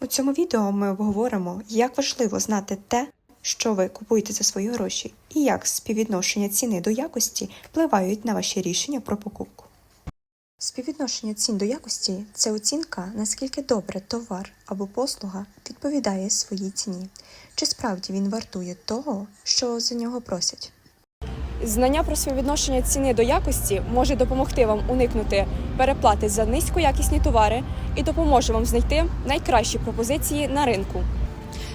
У цьому відео ми обговоримо, як важливо знати те, що ви купуєте за свої гроші, і як співвідношення ціни до якості впливають на ваші рішення про покупку. Співвідношення цін до якості це оцінка, наскільки добре товар або послуга відповідає своїй ціні, чи справді він вартує того, що за нього просять. Знання про співвідношення ціни до якості може допомогти вам уникнути переплати за низькоякісні товари і допоможе вам знайти найкращі пропозиції на ринку.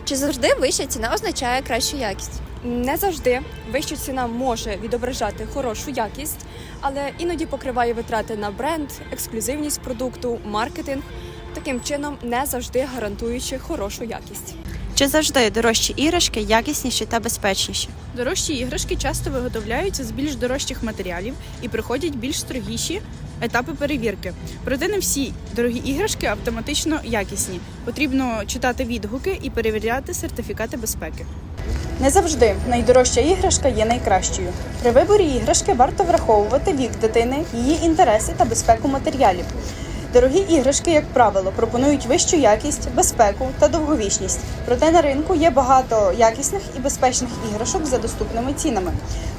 Чи завжди вища ціна означає кращу якість? Не завжди вища ціна може відображати хорошу якість, але іноді покриває витрати на бренд, ексклюзивність продукту, маркетинг, таким чином не завжди гарантуючи хорошу якість. Чи завжди дорожчі іграшки якісніші та безпечніші? Дорожчі іграшки часто виготовляються з більш дорожчих матеріалів і проходять більш строгіші етапи перевірки. Проте не всі дорогі іграшки автоматично якісні. Потрібно читати відгуки і перевіряти сертифікати безпеки. Не завжди найдорожча іграшка є найкращою. При виборі іграшки варто враховувати вік дитини, її інтереси та безпеку матеріалів. Дорогі іграшки, як правило, пропонують вищу якість, безпеку та довговічність. Проте на ринку є багато якісних і безпечних іграшок за доступними цінами.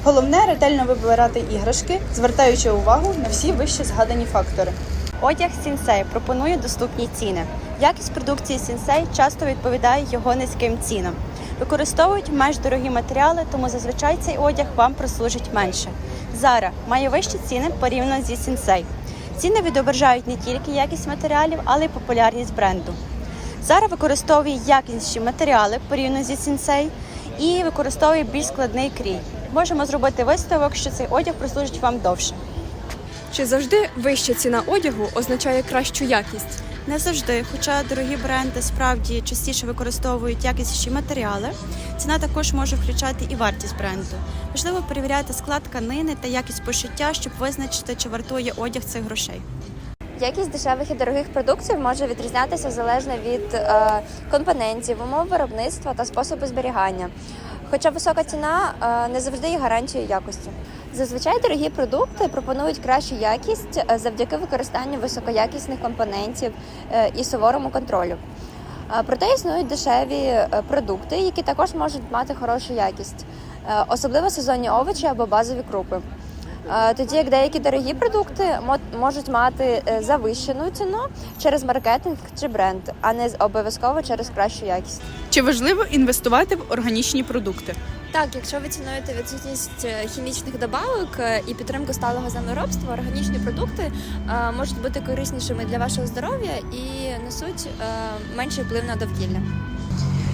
Головне ретельно вибирати іграшки, звертаючи увагу на всі вище згадані фактори. Одяг Сінсей пропонує доступні ціни. Якість продукції Сінсей часто відповідає його низьким цінам. Використовують менш дорогі матеріали, тому зазвичай цей одяг вам прослужить менше. Зара має вищі ціни порівняно зі Сінсей. Ціни відображають не тільки якість матеріалів, але й популярність бренду. Зара використовує якісніші матеріали порівняно зі Сінсей і використовує більш складний крій. Можемо зробити висновок, що цей одяг прослужить вам довше. Чи завжди вища ціна одягу означає кращу якість? Не завжди, хоча дорогі бренди справді частіше використовують якісніші матеріали, ціна також може включати і вартість бренду. Важливо перевіряти склад тканини та якість пошиття, щоб визначити, чи вартує одяг цих грошей. Якість дешевих і дорогих продуктів може відрізнятися залежно від е, компонентів, умов виробництва та способу зберігання. Хоча висока ціна е, не завжди є гарантією якості. Зазвичай дорогі продукти пропонують кращу якість е, завдяки використанню високоякісних компонентів е, і суворому контролю. Проте існують дешеві продукти, які також можуть мати хорошу якість, особливо сезонні овочі або базові крупи. Е, Тоді як деякі дорогі продукти можуть мати е, завищену ціну через маркетинг чи бренд, а не обов'язково через кращу якість. Чи важливо інвестувати в органічні продукти? Так, якщо ви цінуєте відсутність е, хімічних добавок і підтримку сталого землеробства, органічні продукти можуть бути кориснішими для вашого здоров'я і несуть менший вплив на довкілля.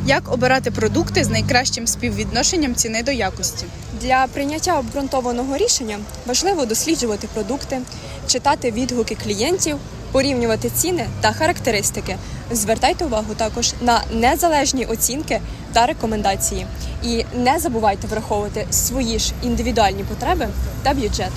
Як обирати продукти з найкращим співвідношенням ціни до якості? Для прийняття обґрунтованого рішення важливо досліджувати продукти, читати відгуки клієнтів, порівнювати ціни та характеристики. Звертайте увагу також на незалежні оцінки та рекомендації. І не забувайте враховувати свої ж індивідуальні потреби та бюджет.